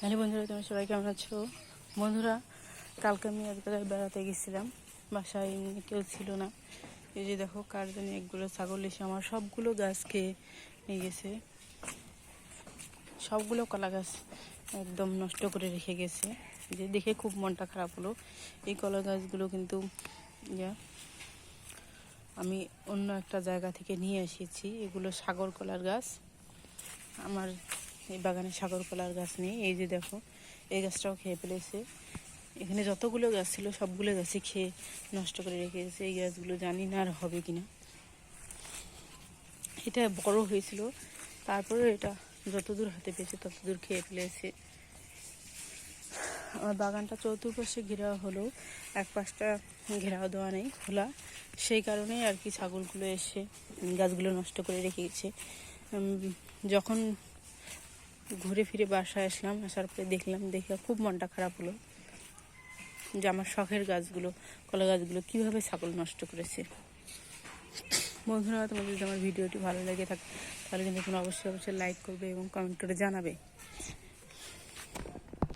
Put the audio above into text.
Hello বন্ধুরা, তোমার সবাই কেমন আছো? বন্ধুরা, কালকে আমি এক জায়গায় বেড়াতে গেছিলাম। বাসায় এমনি কেউ ছিল না। এই যে দেখো, কার জানি একগুলো ছাগল এসে আমার সবগুলো গাছ খেয়ে নিয়ে গেছে। সবগুলো কলা গাছ একদম নষ্ট করে রেখে গেছে। যে দেখে খুব মনটা খারাপ হলো। এই কলা গাছগুলো কিন্তু, ইয়া, আমি অন্য একটা জায়গা থেকে নিয়ে এসেছি। এগুলো সাগর কলার গাছ। আমার এই বাগানে সাগর কলার গাছ নেই। এই যে দেখো, এই গাছটাও খেয়ে ফেলেছে। এখানে যতগুলো গাছ ছিল, সবগুলো গাছই খেয়ে নষ্ট করে রেখে গেছে এই গাছগুলো জানি না আর হবে কিনা। এটা বড় হয়েছিল তারপরে এটা যতদূর হাতে পেয়েছে, ততদূর খেয়ে ফেলেছে। আমার বাগানটা চতুর্পাশে ঘেরাও হলেও এক পাশটা ঘেরাও দেওয়া নেই, খোলা। সেই কারণেই আর কি ছাগলগুলো এসে গাছগুলো নষ্ট করে রেখেছে যখন ঘুরে ফিরে বাসায় আসলাম, আসার পরে দেখলাম, দেখে খুব মনটা খারাপ হলো যে আমার শখের গাছগুলো, কলা গাছগুলো কীভাবে ছাগল নষ্ট করেছে। বন্ধুরা, তোমাদের যদি আমার ভিডিওটি ভালো লেগে থাকে, তাহলে কিন্তু তুমি অবশ্যই অবশ্যই লাইক করবে এবং কমেন্ট করে জানাবে।